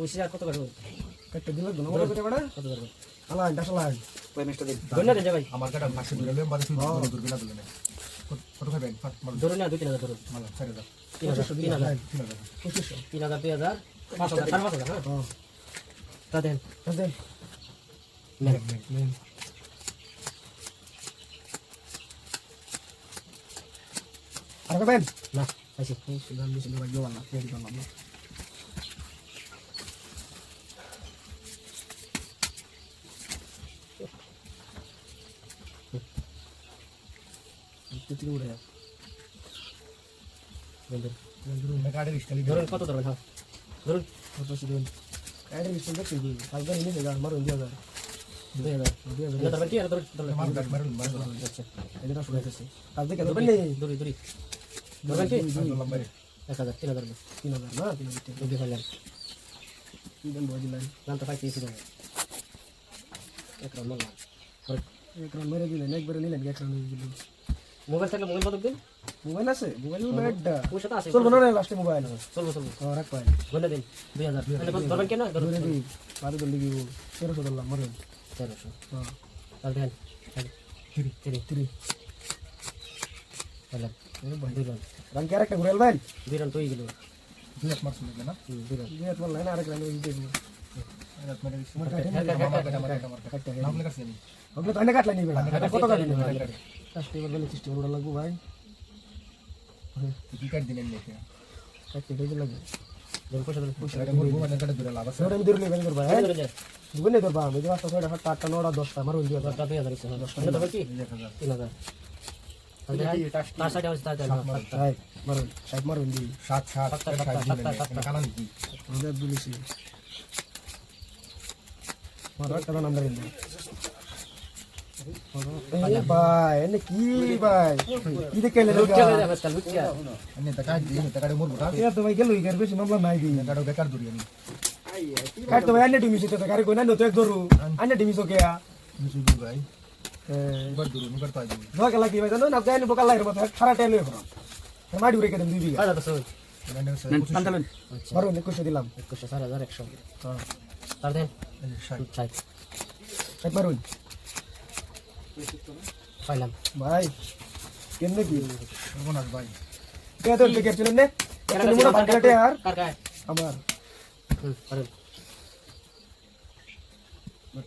পয়সা আর কত কাটবো কাটতে দিলে দোনো বড় করে বড় কত কাটবো আলাইন দাস আলাইন ধরে না দেন ভাই আমার কাটা পাঁচশো দূরে লইম বাদে তুই দূর বিনা দূরে কত খাবেন ফাট মাল ধরুন না দুই তিন হাজার ধরুন মাল ছেড়ে দাও তিন হাজার তিন হাজার তিন হাজার পঁচিশশো তিন হাজার দুই হাজার পাঁচ হাজার সাড়ে পাঁচ হাজার হ্যাঁ হ্যাঁ তা দেন দেন নেন নেন আর কবেন না পাইছি এই সুদান দিছিল ভাই জোয়ান না পেড়ি করলাম না তিতি উড়ে দেন, দেন। ধরুন গাড়ি রিস্টালি ধরুন কত ধরবেন হ্যাঁ ধরুন কত সিজন আইডি বিস্তার দেখতে দিই কালকে নিয়ে যা মারুন দিয়া যায় দুই হাজার দুই হাজার। এটা ধরবেন কি? এটা ধরুন ধরবেন। মাল গাড়ি মারুন মারুন। আচ্ছা। এটা শুনাইতেছে কালকে কেন বললি দূরি দূরি ধরবেন কি? লম্বাই এক হাজার তিন হাজার তিন হাজার। না তিন হাজার দেন বয় দিলেন? নাম তো পাইছি ছিল এক রাউন্ড মারলাম। এক রাউন্ড মেরে দিলেন একবারে নিলেন এক রাউন্ড দিলেন। মোবাইল থাকলে মোবাইল কত দিন। মোবাইল আছে মোবাইল ব্যাডটা পয়সা তো আছে চলবো না লাস্টে মোবাইল চলবো চলবো। হ্যাঁ রাখ পাই গন্ডা দিন দুই হাজার। তাহলে কত ধরবেন কেন? ধরুন ধরে দিই। বারো দল লিখি তেরোশো ধরলাম মারুন তেরোশো। হ্যাঁ তাহলে দেন তিরি তিরি তিরি ভাই। দুই রান। কি আরেকটা ঘুরে ভাই? দুই রান তুই গেল। দুই মারছ না? রান। দিয়ে তোমার লাইন আরেক রান দিয়ে দিব হাত মারে দিছি আমার কাটে আমার কাটা আমার কাটা আমার কাটা কাটতে নাম লেখা আছে ওগুলো তো অনেক কাটলা নিবে কত কাটলি এবার বেলে সিস্টেম ওটা লাগবো ভাই। কি কাট দিলেন লেখা কাটতে দিতে লাগবে দেন পয়সা দেন এটা মোর মোবাইল কাটা দূরে লাভ আছে। আমি দূরে নিবে ভাই ধরে দুগুনে ধর বা আমি। হাজার। ইচ্ছে দশটা। ধরবেন কি এক হাজার। তিন হাজার। তার সাইডে আছে তার সাইডে। সাহেব মারুন। সাহেব মারুন দি সাত সাত সাতটা, ষাট সাতটা, দিলেন সাতটা, কানান কি? আমাদের বলেছি। মারো একটা নাম লাগেন ভাই এনে কি ভাই? কি দেখে এলে লুচ্চা হয়ে যাবে লুচ্চা তা কাট দিই তা কাটে মোর বুটা এ তো ভাই গেল ইকার বেশি মামলা নাই দি কাটো বেকার দূরে আমি কাট তো ভাই আন্নে টিমি সিতে গাড়ি কই না নতো এক ধরু। আন্নে টিমি সো কেয়া মিসু দূর ভাই। এ। এবার দূরে নিবার পাই যাব ধোয়া লাগি ভাই জানো? না গাইনি বকাল লাগি মত খারা টাইম করো মাডি উড়ে কেন দুই বিঘা হাজার দশ মারুন একুশে দিলাম। একুশশো চার হাজার একশো। হ্যাঁ। তার দেন। ষাট। ষাট। সাহেব মারুন পাইলাম ভাই কেমনে কি সর্বনাশ ভাই কে তোর টিকেট নে একটা আর আমার হুম পারেন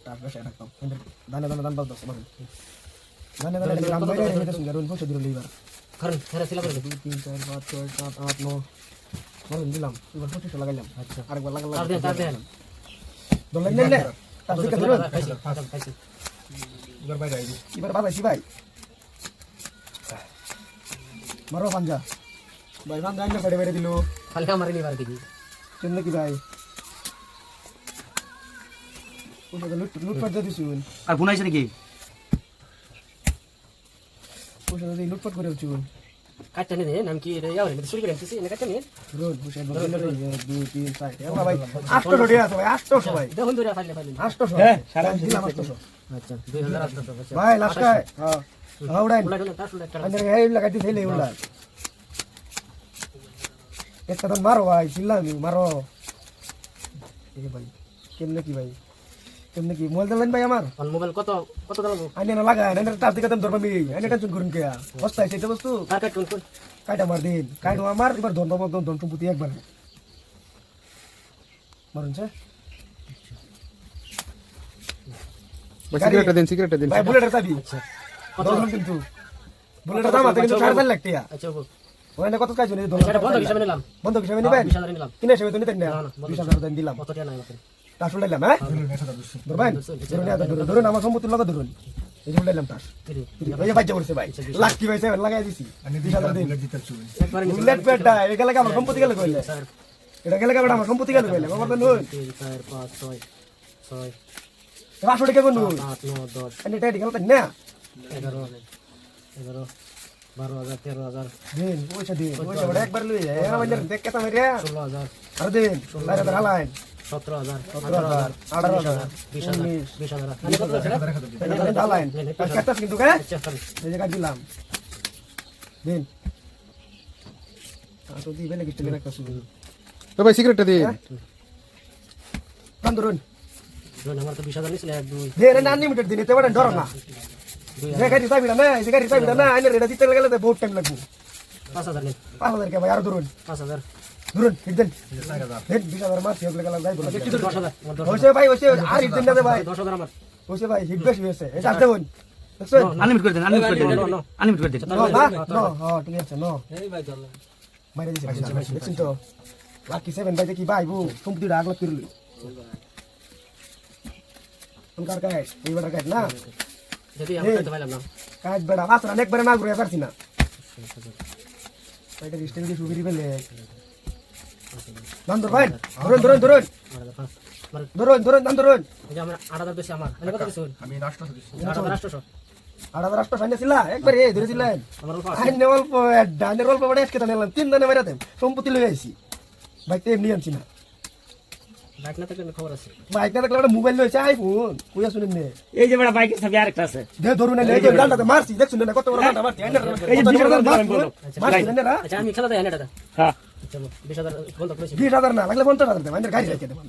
টাকা সেটা কম দানে দানে দান দানে দানে গ্রাম বাইরে দিল কারণ করে দিলাম এবার পঁচিশশো লাগাইলাম আচ্ছা আরেকবার লাগালাম দলেন তার দিকে ধরুন এবার বাইরে আইবি। এবার বাবাইছি ভাই। মারো পাঞ্জা। ভাই পাঞ্জা আইনে সাইডে বেড়ে দিল। হালকা মারিনি বার দিবি কেমনে কি ভাই? লুট লুটপাট দিয়ে দিছুন আর বুনাইছে নাকি? লুটপাট করে দিছুন কি ইয়াও রে চুরি করে আনতেছি এনে দুই তিন চার এবার ভাই আছে ভাই ভাই। দেখুন ফাইলে ফাইলে হ্যাঁ, সারা আচ্ছা। আচ্ছা। ভাই লাস্টায় হ্যাঁ। হ্যাঁ আন্দার এই লাগাইতে একটা মারো ভাই চিল্লাবি মারো। এই ভাই কেমনে কি ভাই? কেমনে কি? মোবাইল দিলেন ভাই আমার। অন মোবাইল কত কত দাম? আইনে না লাগায় আইনে তার দিকে তুমি ধরবামি আইনে টেনশন করুন কে? বস্তায় সেটা বস্তু। কার কাট কোন কোন কাইটা মার দিন। কাইটা আমার এবার ধন পাবো ধন সম্পত্তি একবার। মারুন স্যার সিগারেটটা দিন সিগারেটটা দিন। ভাই বুলেটের চাবি। আচ্ছা। কত? ধরুন কিন্তু। বুলেটের দাম আছে কিন্তু সাড়ে চার লাখ আচ্ছা ওখানে কত কাজ নেই সেটা বন্ধ হিসাবে নিলাম। বন্ধ হিসাবে নিবেন? কিনে হিসাবে তো নিতেন না। না, না, বন্ধ বিশ হাজার দেন দিলাম। কত টাকা নাই টাস উল্টাইলাম হ্যাঁ? হাজার ধরবেন? ধরুন ধরুন ধরুন আমার সম্পত্তির লগে ধরুন। এই যে উল্টাইলাম টাস এই যে বাচ্চা করছে ভাই। লাখ কি ভাই লাগাই দিছি। বিশ হাজার দিন। বুলেট দিতে চুই একবারে নিচে বুলেট পেটটা এগুলা কি আমার সম্পত্তি গেলে কইলে এটা গেলে কি আমার সম্পত্তি গেলে কইলে বাবা তো নই তিন চার পাঁচ ছয় ছয়। পাঁচশো টাকা কোন সাত আট নয় দশ। এনে টাইট গেল না? এগারো এগারো বারো হাজার তেরো হাজার। দিন পয়সা দিন পয়সা একবার লই আমার দেখ কেতা মারিয়া ষোলো হাজার। আর দিন। বাইরে তো হালাইন সতেরো হাজার সতেরো হাজার আঠারো হাজার বিশ হাজার বিশ হাজার কিন্তু দিলাম। দিন। তো দিবেন কি স্টিলের একটা সুবিধা ভাই সিগারেটটা দিন। নাম ধরুন ধরুন, আমার তো বিশ হাজার নিয়েছিল এক দুই যে রেন আনলিমিটেড দিন এতে ডর না। গাড়ি চাবিটা না এই গাড়ি চাবিটা না আইনের রেটা দিতে গেলে বহুত টাইম লাগবে। পাঁচ হাজার পাঁচ হাজার কে ভাই আরও ধরুন। পাঁচ হাজার। ধরুন হিট দেন চার হাজার হেট বিশ হাজার মার সে গেলাম যাই বলে হয়েছে ভাই হয়েছে আর হিট দেন না ভাই। দশ হাজার আমার হয়েছে ভাই হিট বেশি হয়েছে। এটা আসতে বোন দেখছেন? আনলিমিট করে দেন করে দেন। করে দেন। ন হ্যাঁ ঠিক আছে ন। দিছে লাকি ভাই কি ভাই বু আগলা করলি। বেড়া মাত্র একবারে না ঘুরে পারছি না। এটা স্টেন দিয়ে সুবিধি পেলে নাম ধর ভাই ধরুন ধরুন। ধরুন ধরুন ধরুন। নাম ধরুন আমি সাইনে ছিল একবারে ধরে দিলেন অল্প ডানের অল্প বড় আজকে নিলাম। তিন দানে মেরাতে সম্পত্তি লয়ে আইছি। বাইক তো এমনি আনছি না। বাইক না থাকলে খবর আছে। বাইক না থাকলে মোবাইল লয়েছে আইফোন। কুইয়া শুনেন নে। এই যে বড় বাইকের ছবি আরেকটা আছে। দে ধরুন এই যে ডান্ডাতে মারছি দেখছুন না কত বড় ডান্ডা মারছি। এই যে বিশ হাজার দিলাম বলো। মারছি না রা আচ্ছা আমি খেলা দেয় হ্যাঁ। চলো বিশ হাজার না লাগলে পঞ্চাশ হাজার দেব গাড়ি রেখে দেব